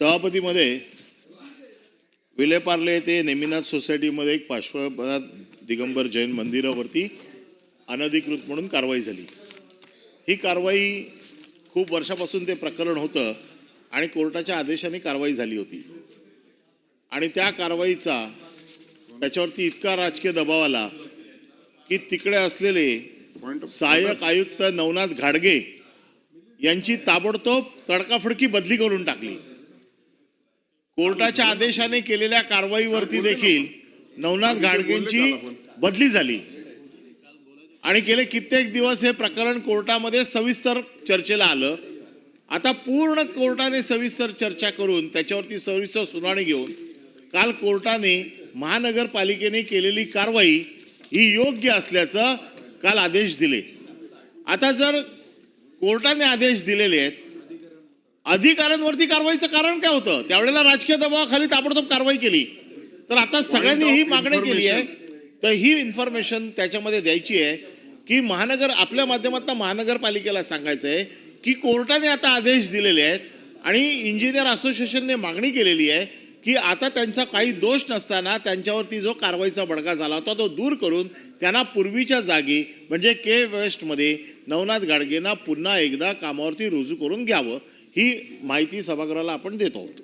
सभापतीमध्ये विलेपार्ले ते नेमिनाथ सोसायटीमध्ये एक पार्श्वनाथ दिगंबर जैन मंदिरावरती अनधिकृत म्हणून कारवाई झाली. ही कारवाई खूप वर्षापासून ते प्रकरण होतं आणि कोर्टाच्या आदेशाने कारवाई झाली होती. आणि त्या कारवाईचा त्याच्यावरती इतका राजकीय दबाव आला की तिकडे असलेले सहाय्यक आयुक्त नवनाथ घाडगे यांची ताबडतोब तडकाफडकी बदली करून टाकली. कोर्टाच्या आदेशाने केलेल्या कारवाईवरती देखील नवनाथ घाडगेंची बदली झाली. आणि गेले कित्येक दिवस हे प्रकरण कोर्टामध्ये सविस्तर चर्चेला आलं. आता पूर्ण कोर्टाने सविस्तर चर्चा करून त्याच्यावरती सविस्तर सुनावणी घेऊन काल कोर्टाने महानगरपालिकेने केलेली कारवाई ही योग्य असल्याचं काल आदेश दिले. आता जर कोर्टाने आदेश दिलेले आहेत अधिकाऱ्यांवरती कारवाईचं कारण काय होतं? त्यावेळेला राजकीय दबावाखाली ताबडतोब कारवाई केली. तर आता सगळ्यांनी ही मागणी केली आहे. तर ही इन्फॉर्मेशन त्याच्यामध्ये द्यायची आहे की महानगर आपल्या माध्यमातून महानगरपालिकेला सांगायचं आहे की कोर्टाने आता आदेश दिलेले आहेत आणि इंजिनियर असोसिएशनने मागणी केलेली आहे की आता त्यांचा काही दोष नसताना त्यांच्यावरती जो कारवाईचा बडगा झाला होता तो दूर करून त्यांना पूर्वीच्या जागी म्हणजे के वेस्टमध्ये नवनाथ गाडगेंना पुन्हा एकदा कामावरती रुजू करून घ्यावं ही माहिती सभागृहाला आपण देत आहोत.